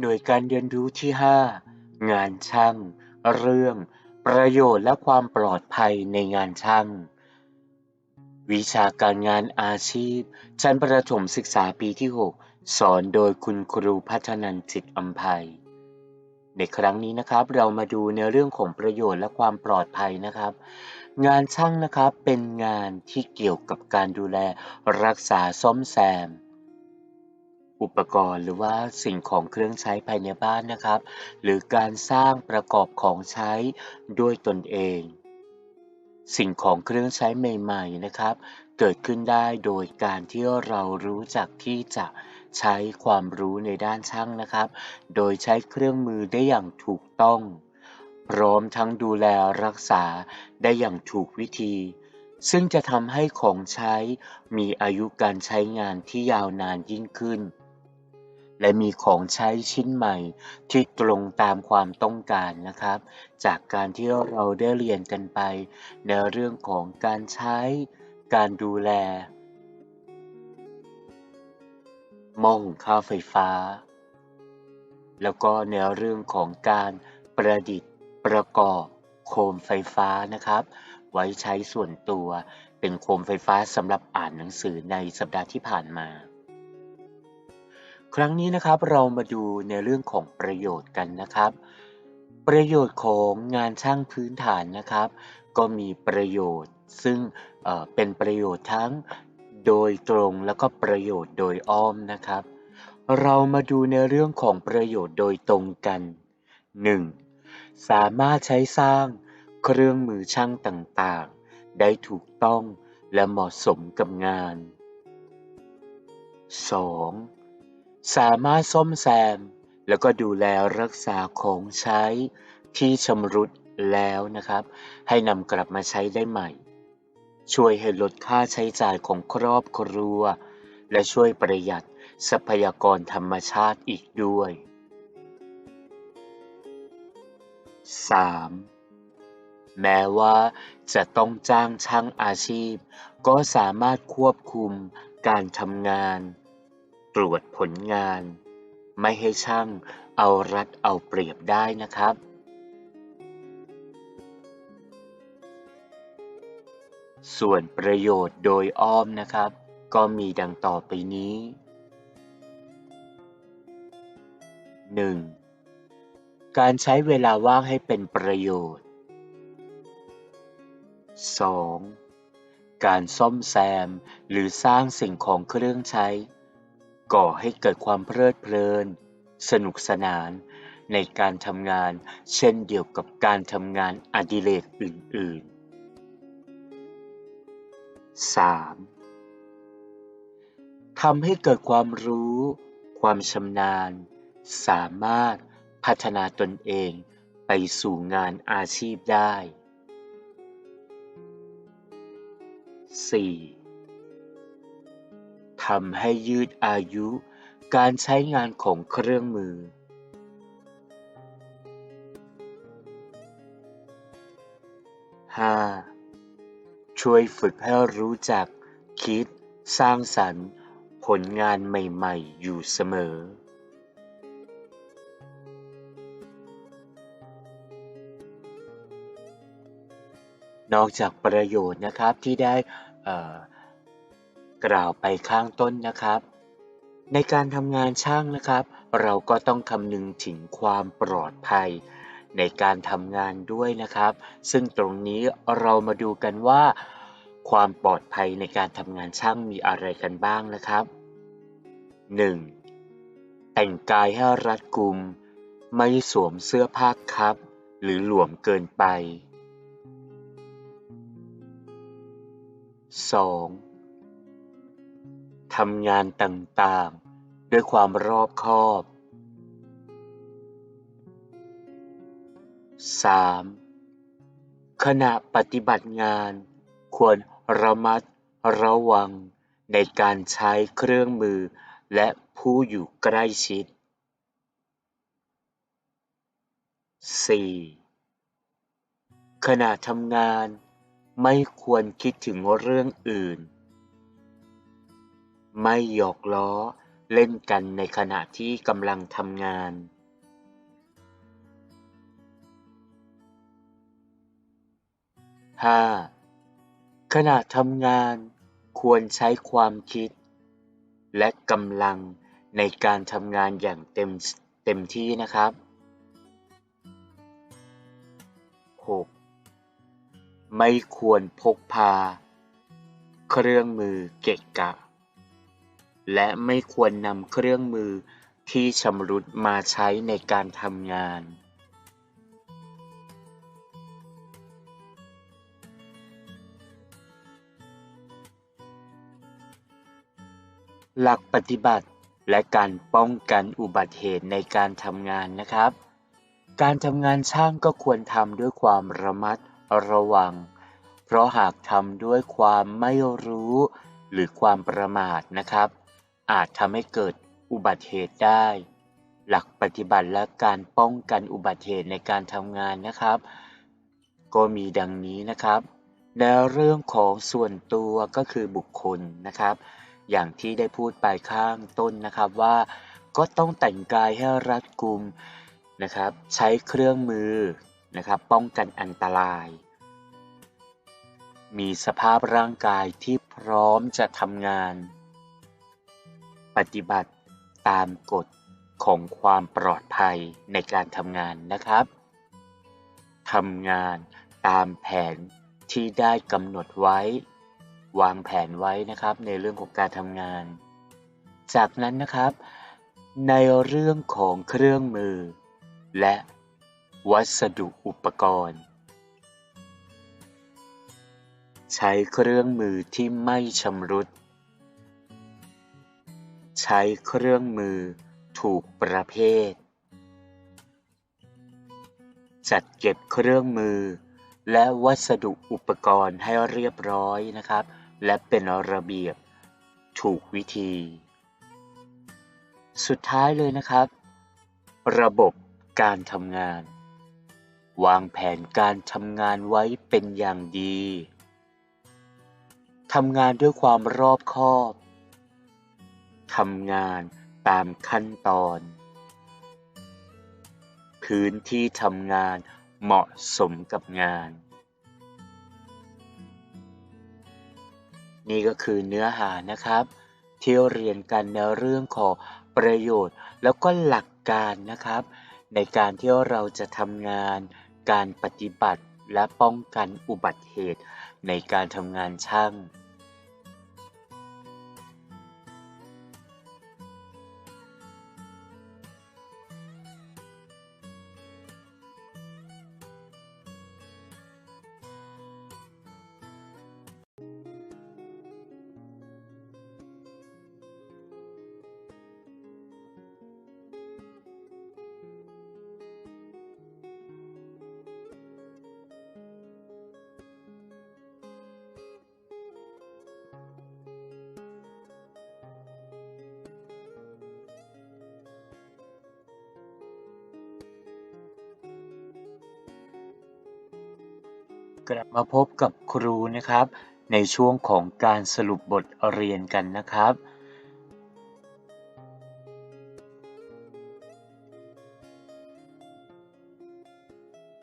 หน่วยการเรียนรู้ที่ 5 งานช่าง เรื่อง ประโยชน์และความปลอดภัยในงานช่าง วิชาการงานอาชีพ ชั้นประถมศึกษาปีที่ 6 สอนโดยคุณครูพัฒนันจิตอัมภัย ในครั้งนี้นะครับเรามาดูในเรื่องของประโยชน์และความปลอดภัยนะครับ งานช่างนะครับเป็นงานที่เกี่ยวกับการดูแล รักษาซ่อมแซม อุปกรณ์หรือว่าสิ่งของเครื่องใช้ภายในบ้านนะครับ หรือการสร้างประกอบของใช้ด้วยตนเอง สิ่งของเครื่องใช้ใหม่ๆนะครับ เกิดขึ้นได้โดยการที่เรารู้จักที่จะใช้ความรู้ในด้านช่างนะครับ โดยใช้เครื่องมือได้อย่างถูกต้อง พร้อมทั้งดูแลรักษาได้อย่างถูกวิธีซึ่งจะทำให้ของใช้มีอายุการใช้งานที่ยาวนานยิ่งขึ้น และมีของใช้ชิ้นใหม่ที่ตรงตามความต้องการนะครับ จากการที่เราได้เรียนกันไป ในเรื่องของการใช้ การดูแลหม้อหุงข้าวไฟฟ้า แล้วก็ในเรื่องของการประดิษฐ์ประกอบโคมไฟฟ้านะครับ ไว้ใช้ส่วนตัวเป็นโคมไฟฟ้าสำหรับอ่านหนังสือในสัปดาห์ที่ผ่านมา ครั้งนี้นะครับเรามาดูในเรื่องของประโยชน์กันนะครับ ประโยชน์ของงานช่างพื้นฐานนะครับ ก็มีประโยชน์ซึ่งเเป็นประโยชน์ทั้งโดยตรงแล้วก็ประโยชน์โดยอ้อมนะครับ เรามาดูในเรื่องของประโยชน์โดยตรงกัน 1. สามารถใช้สร้างเครื่องมือช่างต่างๆ ได้ถูกต้องและเหมาะสมกับงาน 2. สามารถซ่อมแซม แล้วก็ดูแลรักษาของใช้ที่ชำรุดแล้วนะครับ ให้นำกลับมาใช้ได้ใหม่ ช่วยให้ลดค่าใช้จ่ายของครอบครัว และช่วยประหยัดทรัพยากรธรรมชาติอีกด้วย 3. แม้ว่าจะต้องจ้างช่างอาชีพ ก็สามารถควบคุมการทำงาน ตรวจผลงาน ไม่ให้ช่างเอารัดเอาเปรียบได้นะครับ ส่วนประโยชน์โดยอ้อมนะครับ ก็มีดังต่อไปนี้ 1. การใช้เวลาว่างให้เป็นประโยชน์ 2. การซ่อมแซมหรือสร้างสิ่งของเครื่องใช้ ก่อให้เกิดความเพลิดเพลิน สนุกสนาน ในการทำงานเช่นเดียวกับการทำงานอดิเรกอื่น ๆ 3. ทำให้เกิดความรู้ ความชำนาญ สามารถพัฒนาตนเองไปสู่งานอาชีพได้ 4. ทำให้ยืดอายุ การใช้งานของเครื่องมือ 5. ช่วยฝึกให้รู้จัก คิด สร้างสรรค์ ผลงานใหม่ๆ อยู่เสมอ นอกจากประโยชน์นะครับที่ได้ กล่าวไปข้างต้นนะครับ ในการทำงานช่างนะครับ เราก็ต้องคำนึงถึงความปลอดภัย ในการทำงานด้วยนะครับ ซึ่งตรงนี้เรามาดูกันว่า ความปลอดภัยในการทำงานช่างมีอะไรกันบ้างนะครับ 1. แต่งกายให้รัดกุม ไม่สวมเสื้อผ้าคับ หรือหลวมเกินไป 2. ทำงานต่างๆ ด้วยความรอบคอบ 3. ขณะปฏิบัติงาน ควรระมัดระวังในการใช้เครื่องมือและผู้อยู่ใกล้ชิด 4. ขณะทำงานไม่ควรคิดถึงเรื่องอื่น ไม่หยอกล้อเล่นกันในขณะที่กำลังทำงาน 5. ขณะทำงานควรใช้ความคิด และกำลังในการทำงานอย่างเต็มเต็มที่นะครับ 6. ไม่ควรพกพา เครื่องมือเกะกะ และไม่ควรนำเครื่องมือที่ชำรุดมาใช้ในการทำงาน หลักปฏิบัติและการป้องกันอุบัติเหตุในการทำงานนะครับ การทำงานช่างก็ควรทำด้วยความระมัดระวัง เพราะหากทำด้วยความไม่รู้หรือความประมาทนะครับ อาจทำให้เกิดอุบัติเหตุได้ หลักปฏิบัติและการป้องกันอุบัติเหตุในการทำงานนะครับ ก็มีดังนี้นะครับในเรื่องของส่วนตัวก็คือบุคคลนะครับ อย่างที่ได้พูดไปข้างต้นนะครับว่า ก็ต้องแต่งกายให้รัดกุมนะครับ ใช้เครื่องมือนะครับป้องกันอันตราย มีสภาพร่างกายที่พร้อมจะทำงาน ปฏิบัติตามกฎของความปลอดภัยในการทำงานนะครับทำงานตามแผนที่ได้กำหนดไว้ วางแผนไว้นะครับในเรื่องของการทำงาน จากนั้นนะครับ ในเรื่องของเครื่องมือ และวัสดุอุปกรณ์ ใช้เครื่องมือที่ไม่ชำรุด ใช้เครื่องมือถูกประเภท จัดเก็บเครื่องมือ และวัสดุอุปกรณ์ให้เรียบร้อยนะครับ และเป็นระเบียบถูกวิธี สุดท้ายเลยนะครับ ระบบการทำงาน วางแผนการทำงานไว้เป็นอย่างดีทำงานด้วยความรอบคอบ ทำงานตามขั้นตอน พื้นที่ทำงานเหมาะสมกับงาน นี่ก็คือเนื้อหานะครับ ที่เรียนกันในเรื่องของประโยชน์แล้วก็หลักการนะครับ ในการที่เราจะทำงานการปฏิบัติและป้องกันอุบัติเหตุในการทำงานช่าง กลับมาพบกับครูนะครับ ในช่วงของการสรุปบทเรียนกันนะครับ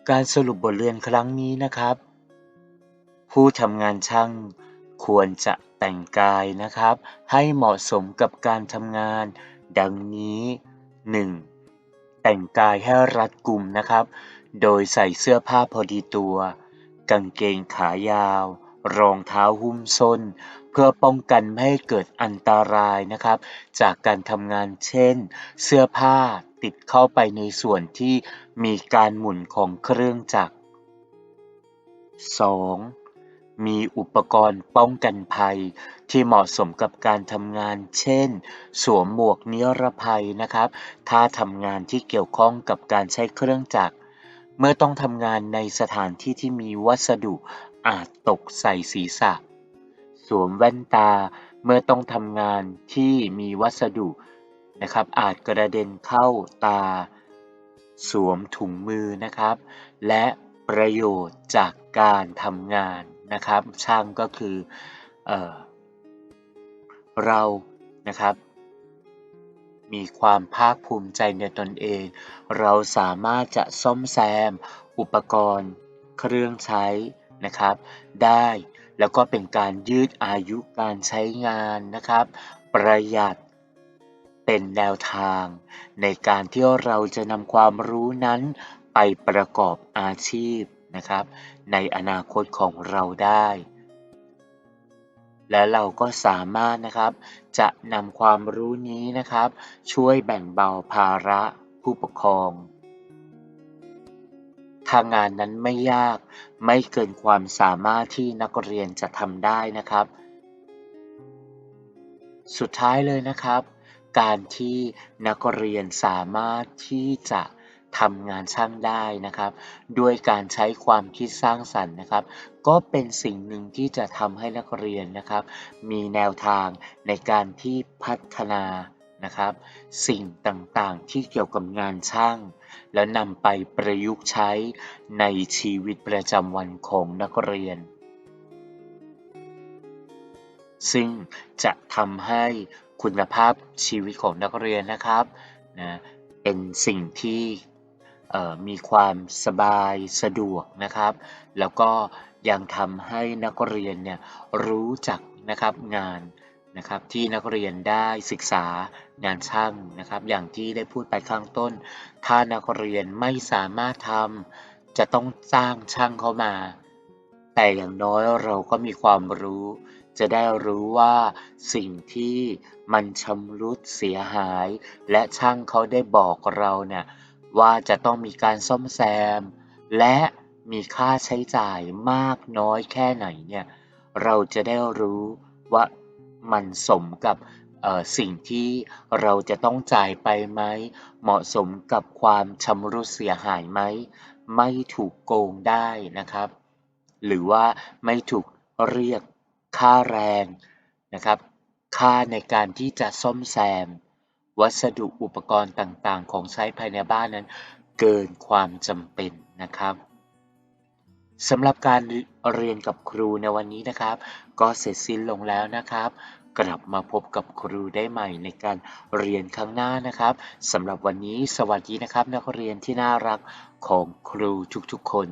การสรุปบทเรียนครั้งนี้นะครับ ผู้ทำงานช่างควรจะแต่งกายนะครับ ให้เหมาะสมกับการทำงาน ดังนี้ 1. แต่งกายให้รัดกุมนะครับ โดยใส่เสื้อผ้าพอดีตัว กางเกงขายาว รองเท้าหุ้มส้น เพื่อป้องกันไม่ให้เกิดอันตรายนะครับ จากการทำงานเช่น เสื้อผ้าติดเข้าไปในส่วนที่มีการหมุนของเครื่องจักร 2. มีอุปกรณ์ป้องกันภัยที่เหมาะสมกับการทำงาน เช่น สวมหมวกนิรภัยนะครับ ถ้าทำงานที่เกี่ยวข้องกับการใช้เครื่องจักร เมื่อต้องทำงานในสถานที่ที่มีวัสดุอาจตกใส่ศีรษะ สวมแว่นตาเมื่อต้องทำงานที่มีวัสดุนะครับ อาจกระเด็นเข้าตา สวมถุงมือนะครับ และประโยชน์จากการทำงานนะครับ ช่างก็คือเออเรานะครับ มีความภาคภูมิใจในตนเอง เราสามารถจะซ่อมแซม อุปกรณ์ เครื่องใช้นะครับ ได้แล้วก็เป็นการยืดอายุการใช้งานนะครับ ประหยัดเป็นแนวทาง ในการที่เราจะนำความรู้นั้นไปประกอบอาชีพนะครับ ในอนาคตของเราได้ และเราก็สามารถนะครับ จะนำความรู้นี้นะครับ ช่วยแบ่งเบาภาระผู้ปกครองถ้างานนั้นไม่ยากไม่เกินความสามารถที่นักเรียนจะทำได้นะครับ สุดท้ายเลยนะครับ การที่นักเรียนสามารถที่จะ ทำงานช่างได้นะครับ ด้วยการใช้ความคิดสร้างสรรค์นะครับ ก็เป็นสิ่งหนึ่งที่จะทำให้นักเรียนนะครับ มีแนวทางในการที่พัฒนานะครับ สิ่งต่างๆที่เกี่ยวกับงานช่าง แล้วนำไปประยุกต์ใช้ในชีวิตประจำวันของนักเรียน ซึ่งจะทำให้คุณภาพชีวิตของนักเรียนนะครับนะเป็นสิ่งที่ มีความสบายสะดวกนะครับ แล้วก็ยังทำให้นักเรียนเนี่ยรู้จักนะครับงานนะครับที่นักเรียนได้ศึกษางานช่างนะครับ อย่างที่ได้พูดไปข้างต้น ถ้านักเรียนไม่สามารถทำจะต้องจ้างช่างเข้ามา แต่อย่างน้อยเราก็มีความรู้ จะได้รู้ว่าสิ่งที่มันชำรุดเสียหาย และช่างเขาได้บอกเราเนี่ย ว่าจะต้องมีการซ่อมแซม และมีค่าใช้จ่ายมากน้อยแค่ไหนเนี่ยเราจะได้รู้ว่ามันสมกับสิ่งที่เราจะต้องจ่ายไปไหม เหมาะสมกับความชำรุดเสียหายไหม ไม่ถูกโกงได้นะครับ หรือว่าไม่ถูกเรียกค่าแรงนะครับ ค่าในการที่จะซ่อมแซม วัสดุอุปกรณ์ต่างๆ ของใช้ภายในบ้านนั้น เกินความจำเป็นนะครับสำหรับการเรียนกับครูในวันนี้นะครับ ก็เสร็จสิ้นลงแล้วนะครับ กลับมาพบกับครูได้ใหม่ในการเรียนครั้งหน้านะครับสำหรับวันนี้สวัสดีนะครับ นักเรียนที่น่ารักของครูทุกๆคน